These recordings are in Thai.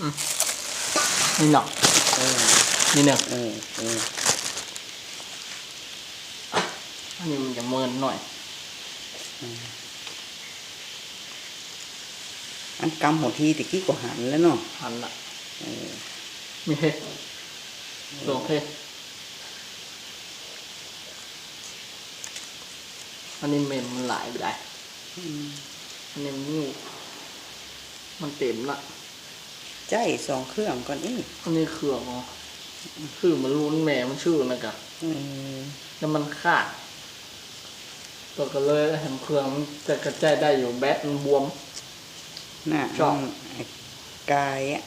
นี่หนักเออนี่หนึ่งเออเอออันนี้มันจะเมินหน่อย อันกำหัวทีตะกี้ก็หันแล้วเนาะหันละเออมีเฮ็ดลงเฮ็ดอันนี้เมมมันหลายไปได้อืมอันนี้มันนี่มันเต็มละ ใจสองเครื่องก่อนอีกอันนี้เครื่องอ๋อคือมันรู้แม่มันชื่อนะกะเออแล้วมันขาดตัวก็เลยเห็นเครื่องมันจะกระจายได้อยู่แบตมันบวมน่ะชอบไอ้กายอะ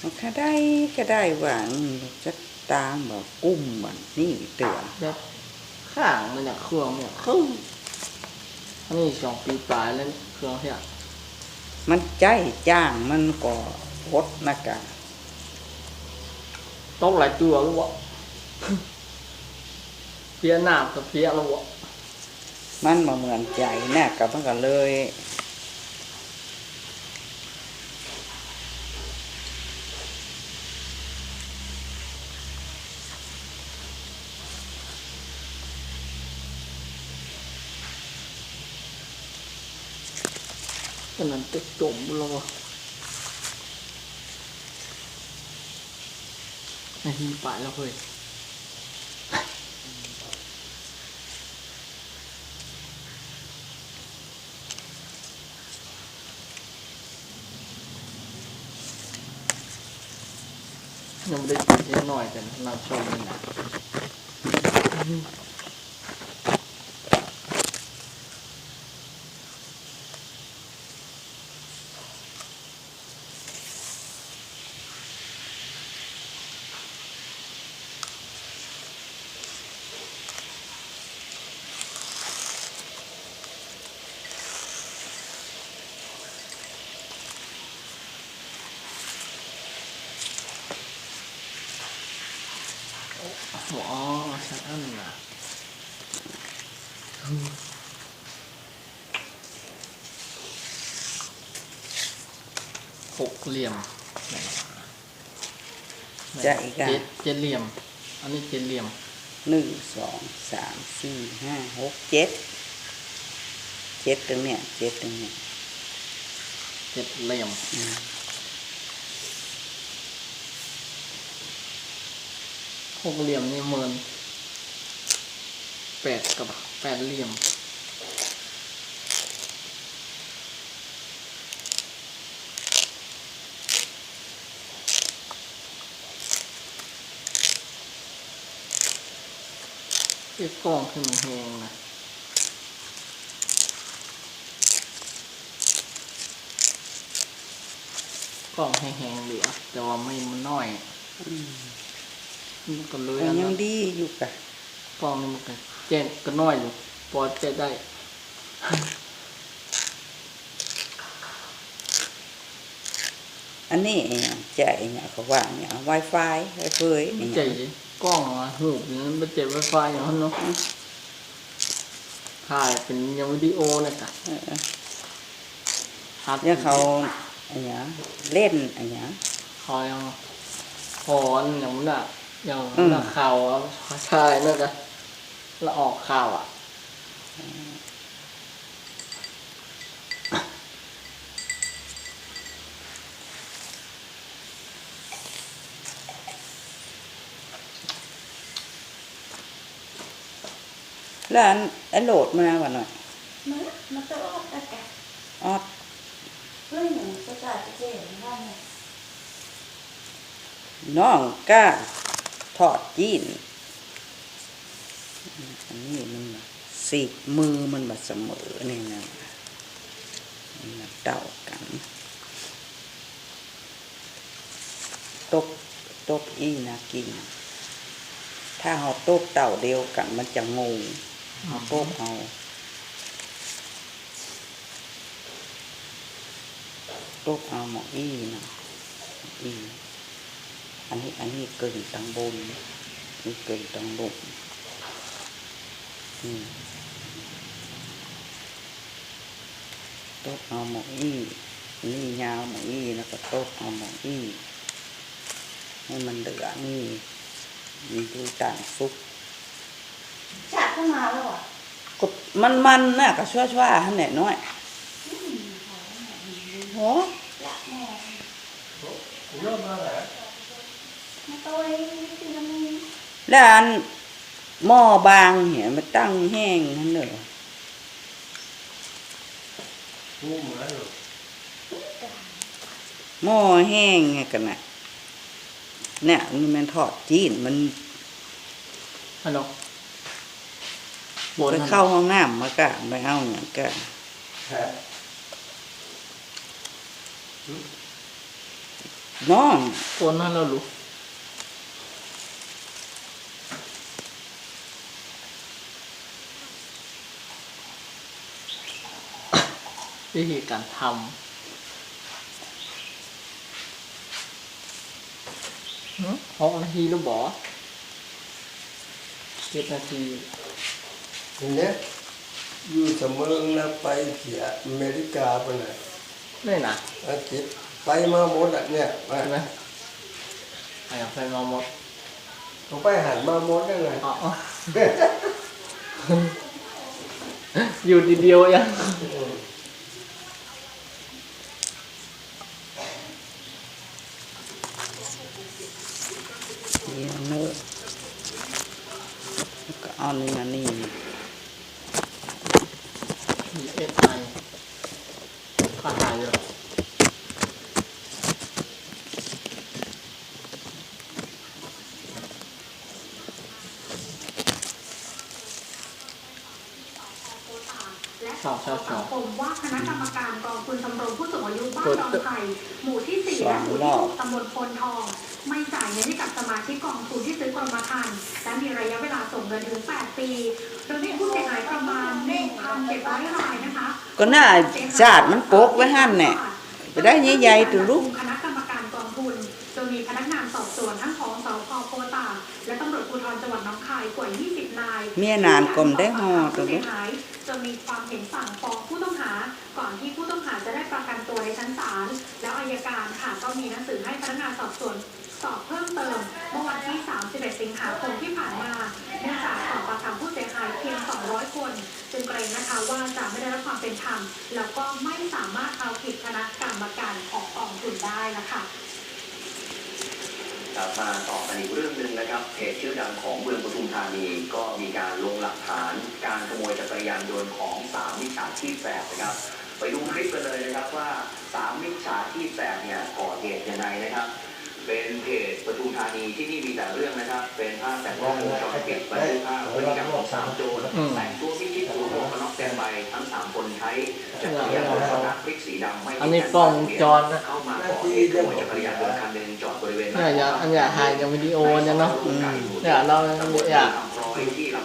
มันก็ได้ก็ได้หวังจะตามแบบกุ้มแบบนี่เตือนแบบข้างมันเนี่ยเครื่องเนี่ยครึ่งอันนี้สองปีปลายแล้วเครื่องเนี่ย มันใจจ้างมันก็พดนะกะตกหลายตัวหรือวะเพี้ยหน้ากับเพี้ยแล้ววะมันมาเหมือนใจน่ะกับมันก็เลย ขนาดตึกจมแล้ววะไอ้ที่ปลาแล้วเฮ้ยยังไม่ได้กินนิดหน่อยแต่เราชมเลยนะ อ๋อฉันอันน่ะหกเหลี่ยมไหน จะอีกอะ เจ็ดเจ็ดเหลี่ ยมอันนี้เจ็ดเหลี่ยมหนึ่งสองสามสี่ห้าหกเจ็ดเจ็ดตรงเนี้ยเจ็ดตรงเนี้ยเจ็ดเหลี่ยม อืม หกเหลี่ยมนี่เมินแปดกับแปดเหลี่ยมไอ้กล้องขึ้นมันแหงนะกล้องแห้งๆเหลือแต่ว่าไม่มันน้อย อืม มันก็เลยมัอันนยันั้งนดีอยู่กะกล้องนี่มันก็แจ้งก็น้อยอยู่พอจะได้อันนี้เนี่ยใจเนี่ยเขาว่าเนี่ย Wi-Fi ไวเฟยมันเนี่ใจยกล้องอะหูบนี่มันเจ็บไวไฟอย่างนั้นเนาะถ่ายเป็นยังวิดีโอเนี่ยจ้ะเออฮัดเนี่ยเขาอันเนี้ยเล่นอันเนี้ยคอยเอาพอนอย่างนั้นอะ อย่างอืมนักข่าวอะใช่นั่นก็แล้วออกข่าวอะแล้วอันอันโหลดมาวันหน่อยมันมันจะออกอากาศออดเรื่องหนึ่งจะจ่ายจะเจ๋งได้ไงน้องก้า ทอดจีนอันนี้มันสีกมือมันแบบเสมอเนี่ยนะมาเต่ากัน ตบตบอีนะกิน ถ้าเราตบเต่าเดียวกัน มันจะงงเอาตบเอาตบเอาหมออีนะอี อันนี้อันนี้เกินตังบนนี่เกินตังลงอืมตบเอาหมออีนี่ยาวหมองอีแล้วก็ตบเอาหมองอีให้มันเหลือนี่มีดูต่างซุปจัดขึ้นมาแล้วอะก็มันมันๆน่ะก็ชั่วชั่วๆหั่นแหละน้อยโหละ แม่เริ่มมาแล้วมาตัวเองคือมันมีแล้วอันหม้อบางเหี่ยมันตั้งแห้งนั่นเด้องูเหมือนอยู่หม้อแห้งไงกันน่ะเนี่ยมันแมันทอดจีนมันฮัลโหลบนไปเข้าห้องน้ำมากะไปเอาอย่างกะแพ้น้องบนนั่นเรารู้ วิธีการทำหึหกนาทีหรือบ่เจ็ดนาทีทีเนี้ยอยู่เสมอนะไปเสียอเมริกาไปไหนนี่นะอังกฤษไปมาหมดอะเนี่ยไปใช่ไหมไปกับไฟมาหมดเขาไปหันมาหมดได้ไงอ๋ออยู่ดีเดียวยัง เดี๋ยวเนอะ แล้วก็เอาเนื้อนี่มีเอสไอข้าหายเลยและชอบชอบชอบสังคมว่าคณะกรรมการกองทุนชมรมผู้สูงอายุบ้านดอนไผ่หมู่ที่สี่และหมู่ที่หกตำบลพลทอง ไม่จ่ายเงินให้กับสมาชิกกองทุนที่ซื้อกรมธรรม์และมีระยะเวลาส่งเงินถึง 8 ปีโดยมีผู้เสียหายประมาณ1,700รายนะคะก็น่าชาติมันโปกไว้หั่นแหละไปได้ใหญ่ๆตัวลูกคณะกรรมการกองทุนโดยมีพนักงานสอบสวนทั้งของสพโพตาและตำรวจภูธรจังหวัดน้องคายกว่า20 เมียนานกลมได้ห่อตัวผู้จะมีความเห็นสั่งฟ้องผู้ต้องหา ก่อนที่ผู้ต้องหาจะได้ประกันตัวในชั้นศาลแล้วอายการค่ะก็มีหนังสือให้พนักงานสอบสวนสอบเพิ่มเติมเมื่อวันที่ 31 สิงหาคมที่ผ่านมาเนื่องจากสอบปากคำผู้เสียหายเพียง 200 คนจึงเกรงนะคะว่าจะไม่ได้รับความเป็นธรรมแล้วก็ไม่สามารถเอาผิดคณะกรรมการของกองทุนได้นะคะ กลับมาต่อกันอีกเรื่องหนึ่งนะครับเพจชื่อดังของเมืองปทุมธานีก็มีการลงหลักฐาน การขโมยจักรยานยนต์ของสามมิจฉาชีพแสบนะครับ ไปดูคลิปกันเลยนะครับว่าสามมิจฉาชีพแสบเนี่ยก่อเหตุยังไงนะครับ เป็นเพจปทุมธานีที่นี่มีแต่เรื่องนะครับ เป็นภาพจากกล้องวงจรปิดบันทึกภาพพฤติกรรมของสามโจรแต่งตัวพิชิตตัวหมวกกันน็อกเต็มใบทั้งสามคนใช้จักรยานยนต์สตาร์ทพลิกสีดำไม่อันนี้กล้องวงจรนะเข้ามาก่อเหตุขโมยจักรยานยนต์คันหนึ่งจอดบริ เวณหเนี่น้ายอย่าอันอย่าถ่ายกับวิดีโอเนี่ยเนาะอืมเนี่ยเราอยาก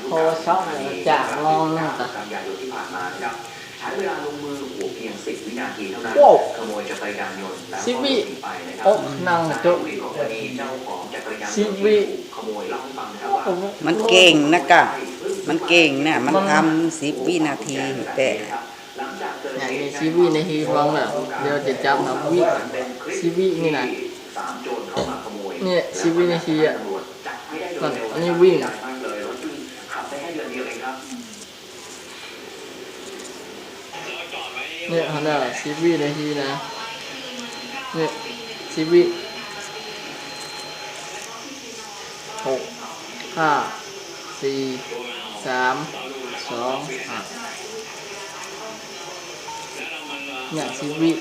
โทรศัพท์เนี่ยจากลองนะกันยายนที่ผ่านมานะครับใช้เวลาลงมือโอ้โหเพียง10วินาทีเท่านั้นโว้วขโมยจักรยานยนต์แล้วสิก็บหลวิบหนีไปนะครัโอ้นั่งนายจุ๊บวิของคดีเจ้าของจักรยานยนต์สิบวิที่ถูกขโมยเล่าให้ฟังนะครับว่ามันเก่งนะกะมันเก่งน่ะมันทำสิบวินาทีแต่หลังจากเกิดอย่างเหนี้ตุชีวิตในทีฟังแบบเดี๋ยวจะจำนะวิเป็นคลิปชีวิตนี่นะ เนี่ยชีวิตในทีอะตำรวจจับให้ได้โดยเร็วอันนี้วิ่งมากเลยรถวิ่งขับได้แค่เนเดียวเองครันี่ยเขาเนี่ยชีวิตในทีนะ เนี่ยชีวิหกห้าสี่สามสองอะเนี่ยชีวิต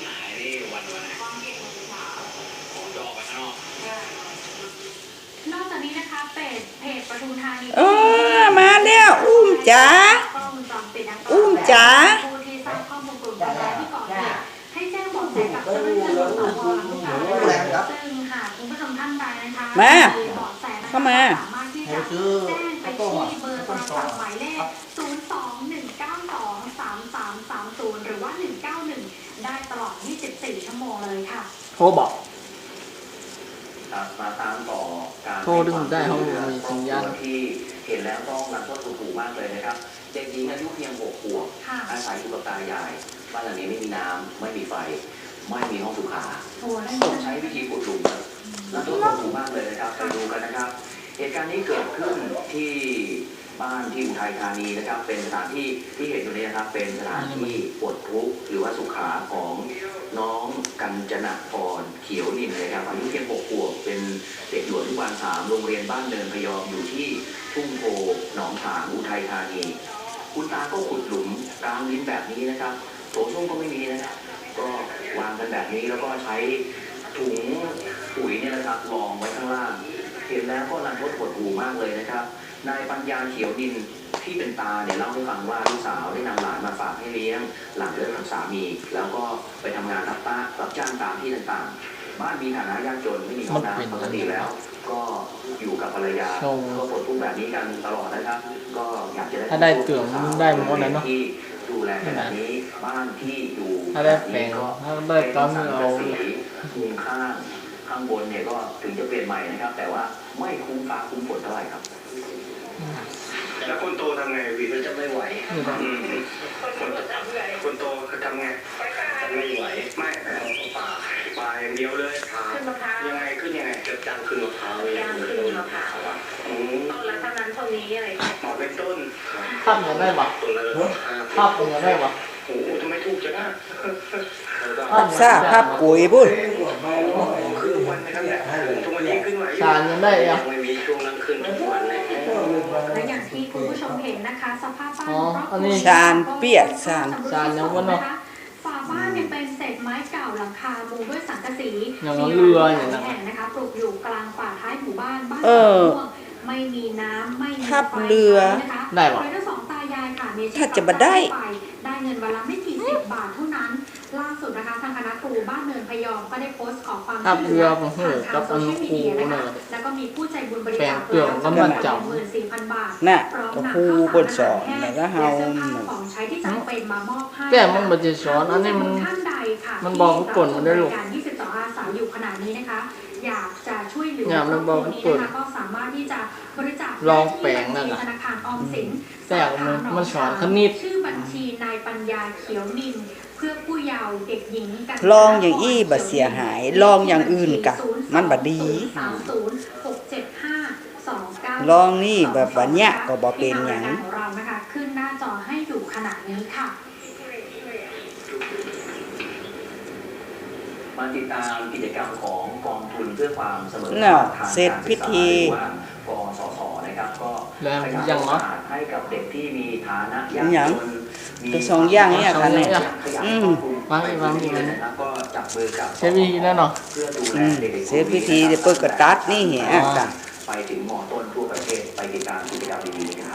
นอกจากนี้นะคะเพ จเพจปทุมธานีเออมาแล้วอุ้มจ๋า กล้องวงจรปิดดังกล่าวอุ้มจ๋า ผู้ที่ทราบข้อมูลกลุ่มคนร้ายที่ก่อเหตุให้แจ้งเบาะแสกับเจ้าหน้าที่ตำรวจสพลำลูกกานะคะซึ่งหากคุณผู้ชมท่านใดนะคะมาเบาะแสนะคะเข้ามาสามารถที่จะแจ้งไปที่เบอร์โทรศัพท์หมายเลข 021923330 หรือว่า 191 ได้ตลอด 24 ชั่วโมงเลยค่ะ โทรบอก ครับมาตามต่อการโทรดึงได้ห้องมีสัญญาณ ที่เห็นแล้วต้องรันทดถูกมากเลยนะครับ เด็กหญิงอายุเพียงหกขวบค่ะอาศัยอยู่กับตายายบ้านหลังนี้ไม่มีน้ำไม่มีไฟ ไม่มีห้องสุขาโอ้ได้ต้องใช้วิธีขุดหลุมครับแล้วต้นทุนสูงมากเลยนะครับไปดูกันนะครับ เหตุการณ์นี้เกิดขึ้นที่ บ้านที่อุทัยธานีนะครับ เป็นสถานที่ที่เห็นอยู่นี้นะครับ เป็นสถานที่ปลดทุกข์หรือว่าสุขาของน้องกัญจนาพรเขียวนินนะครับอายุเพียงหกขวบเป็นเด็กหลวงที่วันสามโรงเรียนบ้านเนินพยอมอยู่ที่ทุ่งโพหนองถางอุทัยธานี คุณตาก็ขุดหลุมกลางดินแบบนี้นะครับโถส้วมก็ไม่มีนะครับ ก็วางกันแบบนี้แล้วก็ใช้ถุงปุ๋ยเนี่ยนะครับรองไว้ข้างล่าง เห็นแล้วก็รันทดหดหูมากเลยนะครับ นายปัญญาเขียวดินที่เป็นตาเนี่ยเล่าให้ฟังว่าลูกสาวได้นำหลานมาฝากให้เลี้ยง หลังเลิกกับสามี แล้วก็ไปทำงานรับป้ารับจ้างตามที่ต่างๆ บ้านมีฐานะยากจนไม่มีห้องน้ำปกติแล้ว ก็อยู่กับภรรยาโอ้ก็ปลดทุกข์แบบนี้กันตลอดนะครับ ก็อยากจะได้ถ้าได้เตือนมันได้หมดเลยเนอะที่ดูแลกันแบบนี้บ้านที่อยู่ถ้าได้แปลงถ้าได้ก็ไม่เอามุมข้างข้างบนเนี่ยก็ถึงจะเปลี่ยนใหม่นะครับ แต่ว่าไม่คุ้มฟ้าคุ้มฝนเท่าไหร่ครับ ไม่ไหวนี่นะอืมคนคนโตทำไงไม่ไหวไม่ป่าป่าอย่างเดียวเลยขึ้นมะพร้าวยังไงขึ้นยังไงจะจ้างขึ้นมะพร้าวย่างขึ้นมะพร้าวอะอืมต้นละเท่านั้นเท่านี้อะไรอย่างเงี้ยหมอเป็นต้นภาพยังได้ปะต้นละห้าภาพยังได้ปะโอ้โหทำไมถูกจังอะภาพซาภาพกุยพุ่นคือทุกวันนะครับเนี่ยทุกวันนี้ขึ้นไหวสารยังได้ยัง นนะคะสภาพบ้านอ๋อรอบๆอันนี้ชานเปียกชานชานยังวะเนอะฝาบ้านเนี่ยเป็นเศษไม้เก่าหลังคามุงด้วยสังกะสีอย่างนั้นเรืออย่างนั้น แห่งนะคะปลูกอยู่กลางป่าท้ายหมู่บ้านบ้านเออม่วงไม่มีน้ำไม่มีทับไฟเรือนะคะได้ปะโดยทั้งสองตายายค่ะมีชีวิตถ้าจะมาได้ไปได้เงินวันละไม่กี่สิบบาทเท่านั้น ล่าสุดนะคะทางคณะครูบ้านเนินพยอมก็ได้โพสต์ขอความภาพช่วยเหเรืลืออของเหือผ่านกับทางอัโซนเชียลคูมีเดียนะเนี่คะยแล้วก็มีผู้ใจบุญบริแปลจางคเปลือกก็มาจับหมื่นสี่พันบาทน่ะพร้อมก็นำครูข้าวเพิ่นสสาอรนอาหารแห้งแล้วก็เฮาและเสื้อผ้าของใช้ที่จำเป็นมามอบให้แต่มันบ่จะสอนอันนี้มันท่านใดค่ะมันบอกว่ากดมันได้ลูกที่รับชมรายการ22อาสาอยู่ขนาดนี้นะคะอยากจะช่วยเหลือเนี่ยมันบอกว่ากดครบครัวนี้นะคะก็สามารถที่จะบริจาคลองแปลงนั่นที่น่ะธนาคารออมสินแต่มันมันสอนคณิตชื่อบัญชีนายปัญญาเขียวนิน เพื่อผู้เยาว์เด็กหญิงกันลองอย่างอี้บ่เสียหายลองอย่างอื่นกะมันบ่ดีสามศูนย์หกเจ็ดห้าสองเก้าลองนี่แบบว่าเนี้ยก็บ่เป็นหยังที่ทารายการของเรานะคะขึ้นหน้าจอให้อยู่ขณะนี้ค่ะมาติดตามกิจกรรมของกองทุนเพื่อความเสมอน่ะภาคทางเสร็จพิธีหรือว่ากสศนะครับก็แล้วขยายยังโอเนาะกาสให้กับเด็กที่มีฐานะยากยังจนมีตัวสองอย่างเนี่ยค่ะเนี่ยขยาย อืคมรอบคลุมวางอีกวางอีกเลยนะครับก็จับมือกับใช้วิธีแล้วเนาะเพื่อดูแลอืมเด็กๆเสร็จพิธีเดี๋ยวเปิดกระตัดนี่เหี้ยกะไปถึงมอต้นทั่วประเทศไปติดตามกิจกรรมดีๆนะครับ